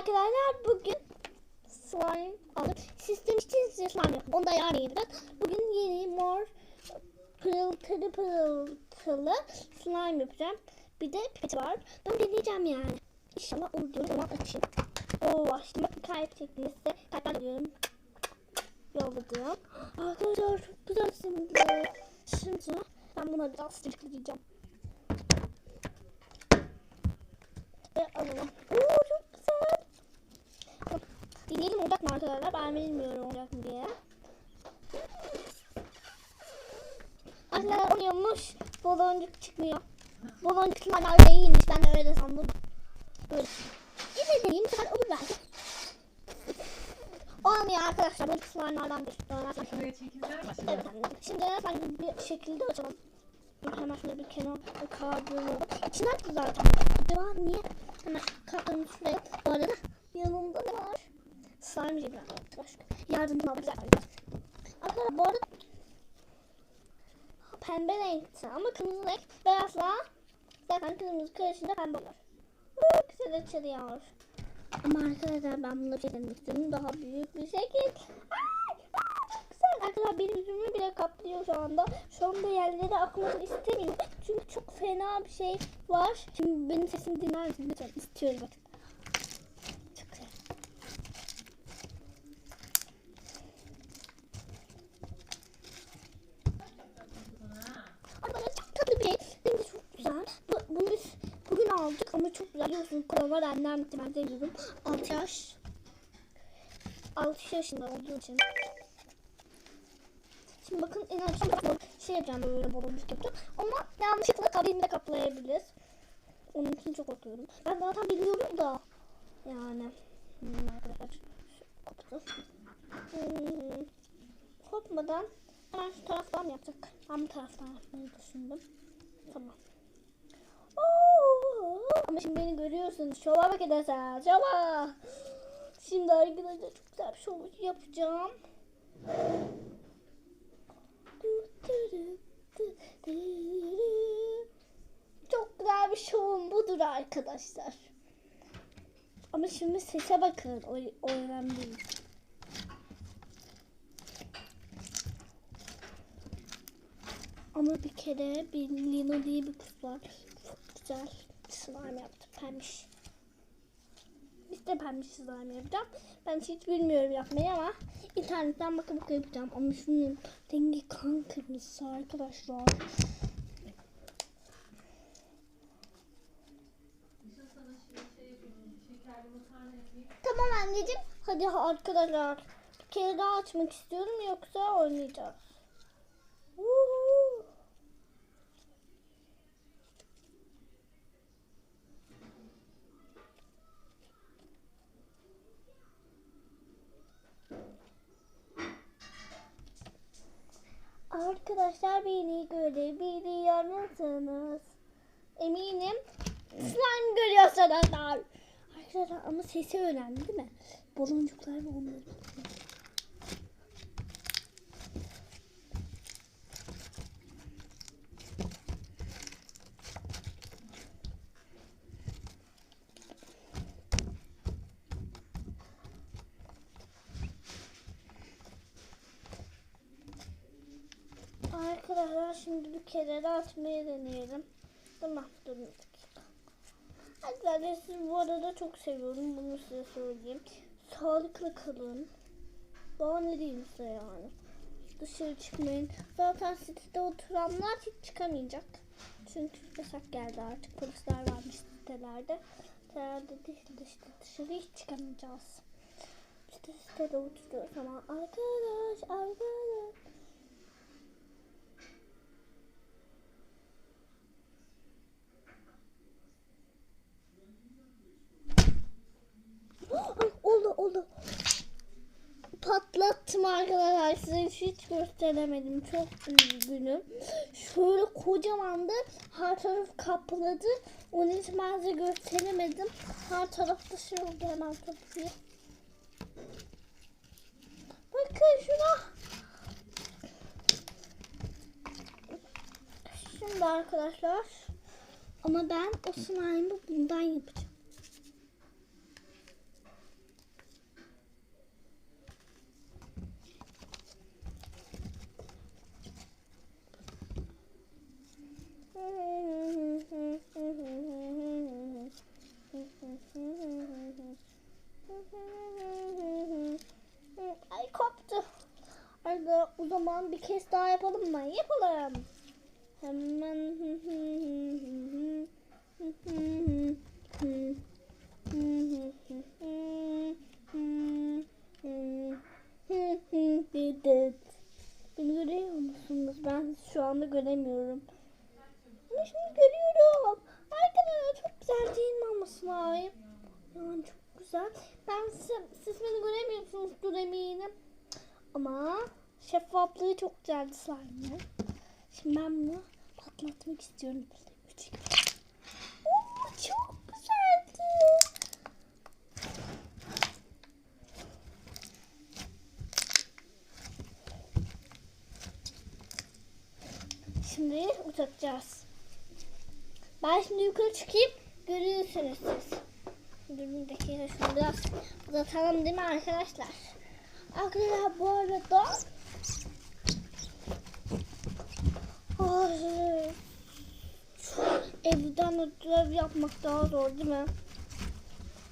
arkadaşlar bugün slime aldım. Siz demiştiniz ya slime yapın. Onu da yarın yapacağız. Bugün yeni mor pırıltılı pırıltılı slime yapacağım. Bir de pipeti var. Ben deneyeceğim yani. İnşallah olur. Zaman açayım. Oo açtım. Bakın kalp şeklinde kalpler alıyorum. Yolladım. Arkadaşlar çok güzel şimdi. Şimdi ben buna biraz sıcaklayacağım. Ve alalım. Oo çok güzel. Deneyelim olacak mı arkadaşlar? Ben bilmiyorum olacak mı diye. Arkadaşlar oluyormuş. Baloncuk çıkmıyor. Baloncuklar değilmiş. Ben de öyle sandım. Böyle. Bu sefer olur belki. Olmuyor arkadaşlar. Bu slime'lardan bir. Şuraya mi Evet. Şimdi ben bir şekilde açalım. Hemen şöyle bir kenar kağıdını İçinden çıktı zaten. Acaba niye? Hemen kağıdını şuraya. Bu arada? Gibi. Başka. Yardımcı alacak. Arkadaşlar bu arada pembe renkti ama kırmızı renk beyazla zaten kırmızı karışınca pembe olur. Güzel açılıyor. Ama arkadaşlar ben bunu denemek istiyorum. Daha büyük bir şekil. Ay, ay, güzel. Arkadaşlar benim yüzümü bile kaplıyor şu anda. Şu anda yerlere akmasını istemiyorum. Çünkü çok fena bir şey var. Şimdi benim sesimi dinler misiniz? Lütfen istiyorum bakın. Çok güzel. Arkadaşlar çok tatlı bir şey. Rengi çok güzel. Bu, bunu biz bugün aldık ama çok güzel. Biliyorsunuz korona annem bitti. Ben de yiyorum. 6 yaş. 6 yaşında olduğu için. Şimdi bakın en azından şey yapacağım böyle baloncuk yapacağım. Ama yanlışlıkla kabini de kaplayabilir. Onun için çok korkuyorum. Ben zaten biliyorum da. Yani. Hmm, arkadaşlar. Koptu. Hmm, kopmadan hemen şu taraftan yapacak? Ben bu taraftan yapmayı düşündüm. Tamam. Oo, ama şimdi beni görüyorsunuz. Şova bak edersen. Şova. Şimdi arkadaşlar çok güzel bir şov yapacağım. Çok güzel bir şovum budur arkadaşlar. Ama şimdi sese bakın. O. Ama bir kere bir Lina diye bir kız var. Çok güzel slime yaptı. Pembiş. Biz de pembiş slime yapacağım. Ben hiç bilmiyorum yapmayı ama internetten bakıp bakıp yapacağım. Ama şunun rengi kan kırmızısı arkadaşlar. Tamam anneciğim. Hadi arkadaşlar. Bir kere daha açmak istiyorum yoksa oynayacağız. Arkadaşlar beni görebiliyor musunuz? Eminim slime görüyorsunuz. Arkadaşlar ama sesi önemli değil mi? Baloncuklar ve onları. Arkadaşlar şimdi bir kere de atmayı deneyelim. Tamam durun. Arkadaşlar sizi bu arada çok seviyorum. Bunu size söyleyeyim. Sağlıklı kalın. Daha ne diyeyim size yani. Dışarı çıkmayın. Zaten sitede oturanlar hiç çıkamayacak. Çünkü yasak geldi artık. Polisler varmış sitelerde. Sitelerde işte dışarı hiç çıkamayacağız. İşte sitede oturuyoruz ama arkadaş arkadaş. Ay, oldu oldu. Patlattım arkadaşlar. Size hiç gösteremedim. Çok üzgünüm. Şöyle kocamandı. Her taraf kapladı. Onun için ben size gösteremedim. Her tarafta şey oldu. Hemen kapıyı. Bakın şuna. Şimdi arkadaşlar. Ama ben o slime'ı bundan yapacağım. O zaman bir kez daha yapalım mı? Yapalım. Hemen Beni görüyor musunuz? Ben şu anda göremiyorum. Ama şimdi görüyorum. Arkadaşlar çok güzel değil mi ama slime? Yani çok güzel. Ben siz, siz beni göremiyorsunuzdur eminim. Ama şeffaflığı çok güzeldi slime'ın. Şimdi ben bunu patlatmak istiyorum. Üç, çok güzeldi. Şimdi uzatacağız. Ben şimdi yukarı çıkayım. Görüyorsunuz siz. Bir dakika şunu biraz uzatalım değil mi arkadaşlar? Arkadaşlar bu arada Ay, şu evden ödev yapmak daha zor değil mi?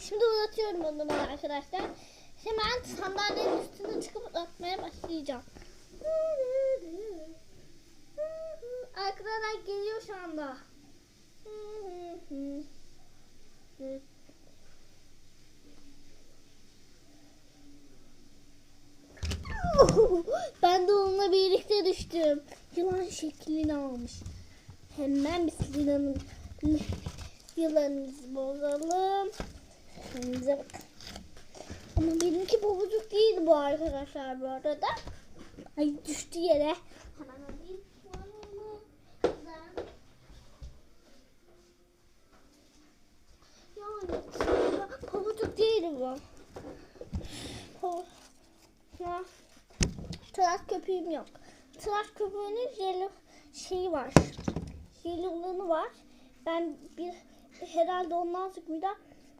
Şimdi uzatıyorum onu ben arkadaşlar. Hemen sandalyenin üstüne çıkıp uzatmaya başlayacağım. Arkadaşlar geliyor şu anda. Ben de onunla birlikte düştüm. Yılan şeklini almış. Hemen biz yılanın yılanımızı bozalım. Kendinize bakın. Ama benimki pabucuk değildi bu arkadaşlar bu arada. Ay düştü yere. Hemen alayım. Pabucuk değildi bu. Tıraş köpüğüm yok. Tıraş köpüğünün jeli şeyi var. Jeli olanı var. Ben bir herhalde ondan sonra bir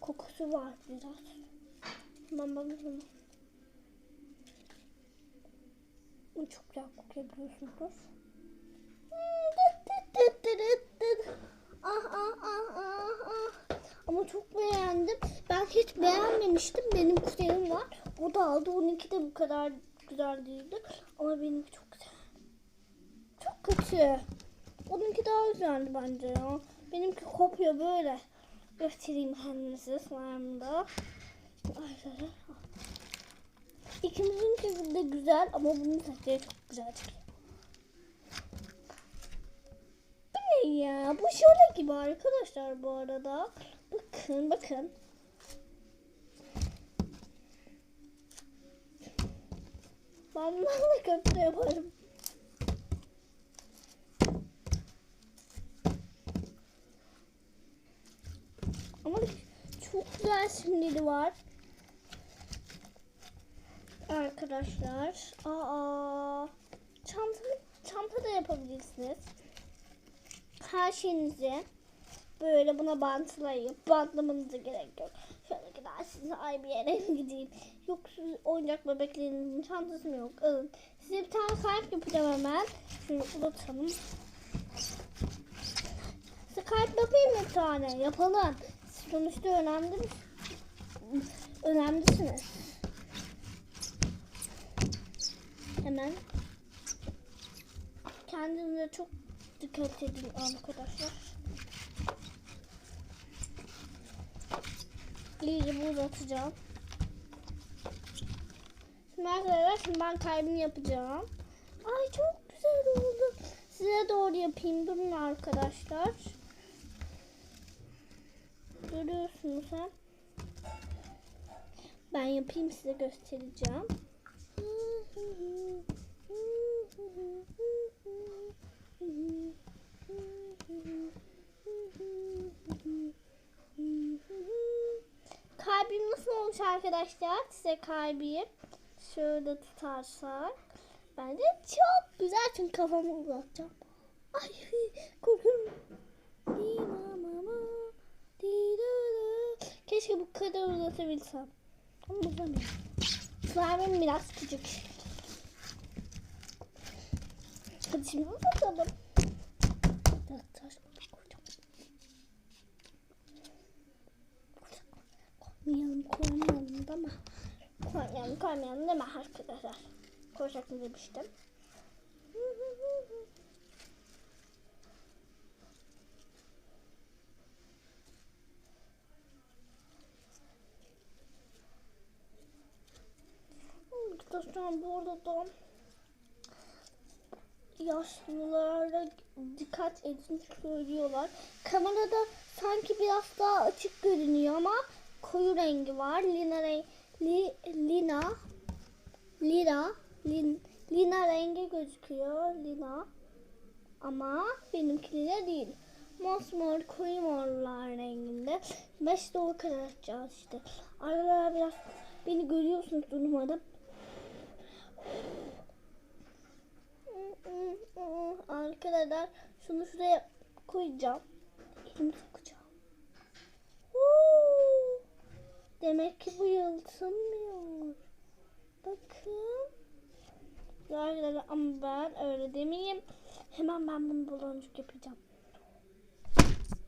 kokusu var biraz. Hemen bakalım. Çok güzel kokuyor biliyorsunuz. Ah ah ah ah ah. Ama çok beğendim. Ben hiç beğenmemiştim. Benim kuzenim var. O da aldı. Onunki de bu kadar güzel değildi. Ama benimki çok. Çok kötü. Onunki daha güzeldi bence ya. Benimki kopuyor böyle. Göstereyim kendinize slime'da. İkimizinki de güzel ama bunun saçları çok güzel. Bu ne ya? Bu şöyle gibi arkadaşlar bu arada. Bakın bakın. Ben bunlarla köfte yaparım. Ama çok güzel simleri var. Arkadaşlar. Aa, çanta, çanta da yapabilirsiniz. Her şeyinizi böyle buna bantlayın. Bantlamanıza gerek yok. Şöyle gidersiniz ay bir yere gideyim. Yok siz oyuncak bebeklerinizin çantası mı yok? Alın. Size bir tane kalp yapacağım hemen. Şunu uzatalım. Size kalp yapayım bir tane? Yapalım. Sonuçta önemli? Önemlisiniz. Hemen. Kendinize çok dikkat edin arkadaşlar. İyice uzatacağım. Şimdi arkadaşlar şimdi ben kalbimi yapacağım. Ay çok güzel oldu. Size doğru yapayım. Durun arkadaşlar. Görüyorsunuz ha. Ben yapayım size göstereceğim. Kalbim nasıl olmuş arkadaşlar? Size kalbim şöyle tutarsak. Bence çok güzel çünkü kafamı uzatacağım. Ay korkuyorum. Keşke bu kadar uzatabilsem. Ama uzamıyorum. Slime'ım biraz küçük. Hadi şimdi uzatalım. Koymayalım koymayalım değil mi? Koymayalım koymayalım değil mi arkadaşlar? koyacaktım demiştim. Arkadaşlar bu arada yaşlılara dikkat edin söylüyorlar. Kamerada sanki biraz daha açık görünüyor ama koyu rengi var. Lina rengi li, Lina Lina Lin, Lina rengi gözüküyor. Lina ama benimki Lina değil. Mosmor koyu morlar renginde. Beş o kadar işte. Aralar biraz beni görüyorsunuz umarım. Arkadaşlar şunu şuraya koyacağım. Elimi sokacağım. Huu! Demek ki bu yalıtılmıyor. Bakın. Arkadaşlar ama ben öyle demeyeyim. Hemen ben bunu baloncuk yapacağım.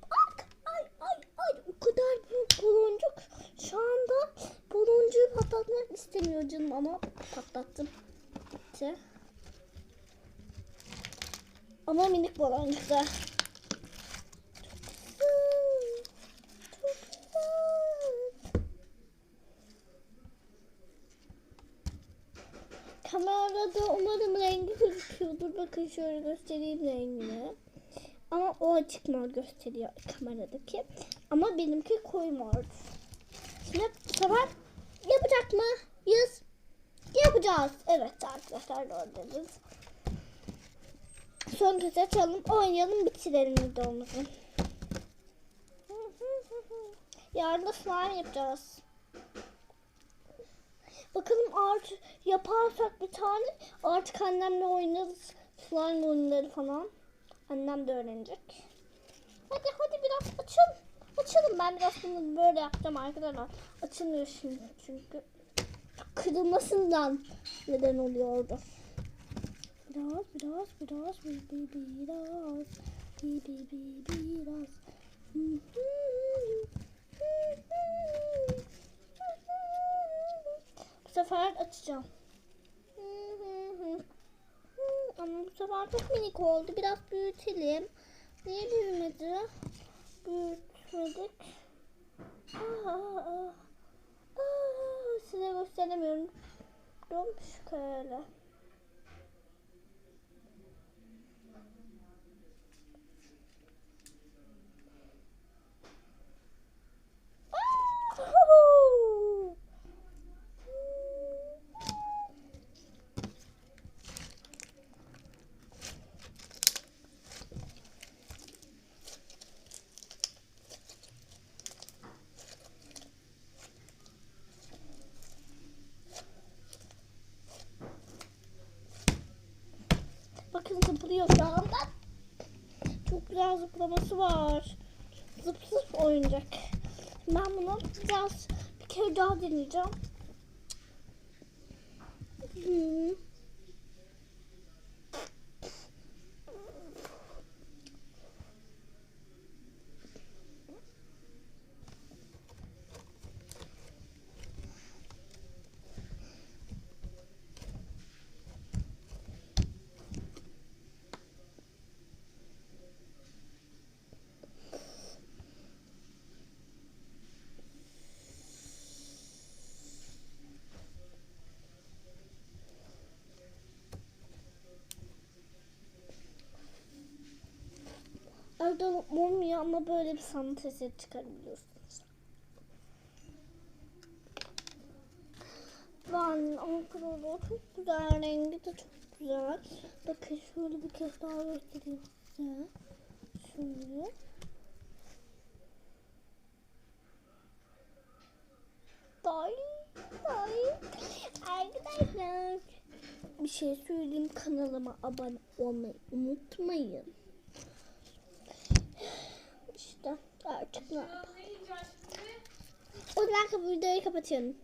Bak! Ay ay ay o kadar büyük baloncuk. Şu anda baloncuğu patlatmak istemiyor canım ama patlattım. Gitti. Ama minik baloncuklar. Kamerada umarım rengi gözüküyordur. Bakın şöyle göstereyim rengini. Ama o açık mor gösteriyor kameradaki. Ama benimki koyu mor. Şimdi bu sefer yapacak mı? Yes. Yapacağız. Evet arkadaşlar doğru dediniz. Son kez açalım, oynayalım, bitirelim videomuzu. Yarın da slime yapacağız. Bakalım artık yaparsak bir tane artık annemle oynarız. Slime oyunları falan. Annem de öğrenecek. Hadi hadi biraz açın. Açalım ben biraz bunu böyle yapacağım arkadaşlar. Açılmıyor şimdi çünkü kırılmasından neden oluyordu. Biraz biraz biraz bir bir biraz bir bir bir biraz. Bu sefer açacağım. Ama bu sefer çok minik oldu. Biraz büyütelim. Niye büyümedi? Büyütmedik. Size gösteremiyorum. Şöyle. Bakın zıplıyor şu anda. Çok güzel zıplaması var. Zıp zıp oyuncak. Ben bunu biraz bir kere daha deneyeceğim. Hmm. Arada olmuyor ama böyle bir sanat eseri çıkarabiliyorsunuz. Ben Ankara'da çok güzel rengi de çok güzel. Bakın şöyle bir kez daha göstereyim size. Şöyle. Day, day. Arkadaşlar bir şey söyleyeyim kanalıma abone olmayı unutmayın. İşte artık ne yapalım. O zaman videoyu kapatıyorum.